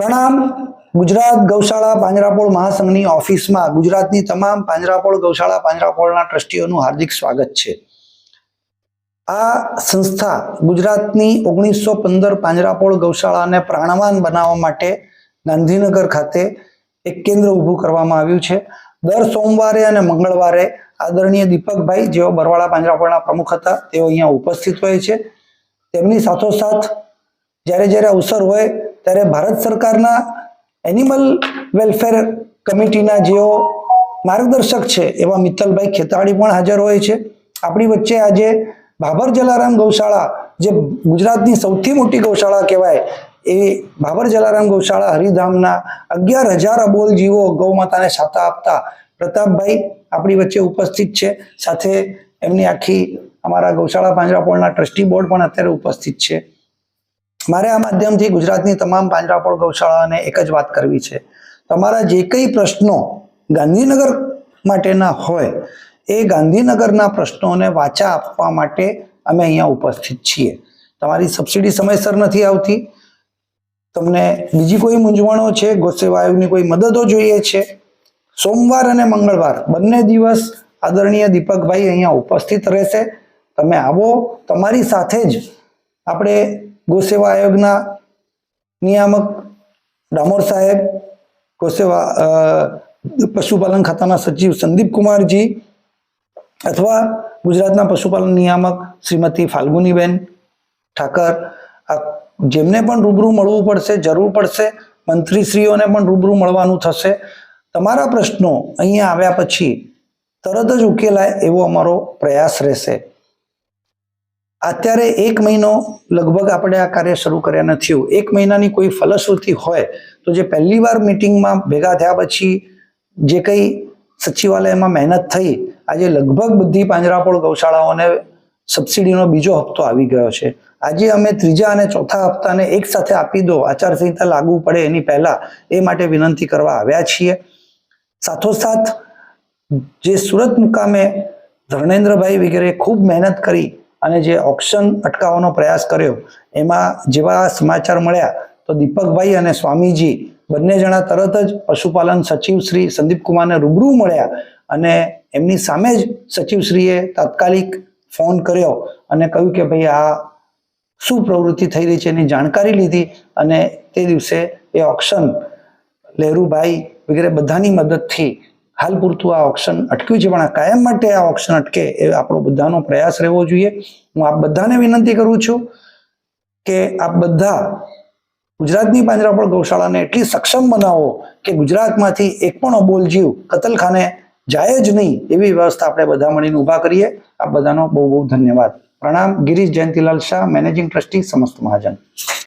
પ્રણામ. ગુજરાત ગૌશાળા પાંજરાપોળ મહાસંઘની ઓફિસમાં ગુજરાતની તમામ પાંજરાપોળ ગૌશાળા પાંજરાપોળના ટ્રસ્ટીઓનું હાર્દિક સ્વાગત છે. આ સંસ્થા ગુજરાતની ઓગણીસો પંદર પાંજરાપોળ ગૌશાળાને પ્રાણવાન બનાવવા માટે ગાંધીનગર ખાતે એક કેન્દ્ર ઊભું કરવામાં આવ્યું છે. દર સોમવારે અને મંગળવારે આદરણીય દીપકભાઈ જેઓ બરવાળા પાંજરાપોળના પ્રમુખ હતા, તેઓ અહીંયા ઉપસ્થિત હોય છે. તેમની સાથોસાથ જ્યારે જ્યારે અવસર હોય ત્યારે ભારત સરકારના એનિમલ વેલફેર કમિટીના જેઓ માર્ગદર્શક છે, એવા મિત્તલભાઈ ખેતાડી પણ હાજર હોય છે. આપણી વચ્ચે આજે ભાભર જલારામ ગૌશાળા, જે ગુજરાતની સૌથી મોટી ગૌશાળા કહેવાય, એ ભાભર જલારામ ગૌશાળા હરિધામના અગિયાર હજાર અબોલ જીવો ગૌમાતાને છાતા આપતા પ્રતાપભાઈ આપણી વચ્ચે ઉપસ્થિત છે. સાથે એમની આખી અમારા ગૌશાળા પાંજરાપોળના ટ્રસ્ટી બોર્ડ પણ અત્યારે ઉપસ્થિત છે. મારે આ માધ્યમથી ગુજરાતની તમામ પાંજરાપોળ ગૌશાળાને એક જ વાત કરવી છે. તમારા જે કંઈ પ્રશ્નો ગાંધીનગર માટેના હોય, એ ગાંધીનગરના પ્રશ્નોને વાચા આપવા માટે અમે અહીંયા ઉપસ્થિત છીએ. તમારી સબસિડી સમયસર નથી આવતી. તમને બીજી કોઈ મૂંઝવણો છે ગોસેવા આયોગની કોઈ મદદો જોઈએ છે? સોમવાર અને મંગળવાર બંને દિવસ આદરણીય દીપકભાઈ અહીંયા ઉપસ્થિત રહેશે. તમે આવો. તમારી સાથે જ આપણે ગોસેવા આયોગના નિયામક ડામોર સાહેબ, ગોસેવા પશુપાલન ખાતાના સચિવ સંદીપ કુમારજી અથવા ગુજરાતના પશુપાલન નિયામક શ્રીમતી ફાલ્ગુનીબેન ઠાકર. આ જેમને પણ રૂબરૂ મળવું પડશે, જરૂર પડશે, મંત્રીશ્રીઓને પણ રૂબરૂ મળવાનું થશે. તમારા પ્રશ્નો અહીંયા આવ્યા પછી તરત જ ઉકેલાય એવો અમારો પ્રયાસ રહેશે. અત્યારે એક મહિનો લગભગ આપણે આ કાર્ય શરૂ કર્યા નથી એક મહિનાની કોઈ ફલશ્રુતિ હોય તો જે પહેલી વાર મિટિંગમાં ભેગા થયા પછી જે કંઈ સચિવાલયમાં મહેનત થઈ, આજે લગભગ બધી પાંજરાપોળ ગૌશાળાઓને સબસિડીનો બીજો હપ્તો આવી ગયો છે. આજે અમે ત્રીજા અને ચોથા હપ્તાને એક સાથે આપી દો, આચારસંહિતા લાગુ પડે એની પહેલા એ માટે વિનંતી કરવા આવ્યા છીએ. સાથોસાથ જે સુરત મુકામે ધર્ણેન્દ્રભાઈ વગેરે ખૂબ મહેનત કરી અને જે ઓપ્શન અટકાવવાનો પ્રયાસ કર્યો, એમાં જેવા સમાચાર મળ્યા, તો દીપકભાઈ અને સ્વામીજી બંને જણા તરત જ પશુપાલન સચિવ શ્રી સંદીપકુમારને રૂબરૂ મળ્યા અને એમની સામે જ સચિવશ્રીએ તાત્કાલિક ફોન કર્યો અને કહ્યું કે ભાઈ, આ શું પ્રવૃત્તિ થઈ રહી છે એની જાણકારી લીધી અને તે દિવસે એ ઓપ્શન લહેરુભાઈ વગેરે બધાની મદદથી હાલ પૂરતું આ ઓપ્શન અટક્યું છે, પણ આ કાયમ માટે આ ઓપ્શન અટકે એ આપણો બધાનો પ્રયાસ રહેવો જોઈએ. હું આપ બધાને વિનંતી કરું છું કે આપ બધા ગુજરાતની પાંજરાપોળ ગૌશાળાને એટલી સક્ષમ બનાવો કે ગુજરાતમાંથી એક પણ અબોલ જીવ કતલખાને જાય જ નહીં એવી વ્યવસ્થા આપણે બધા મળીને ઊભા કરીએ. આ બધાનો બહુ બહુ ધન્યવાદ. પ્રણામ. Girish Jayantilal Shah managing trustee Samast Mahajan.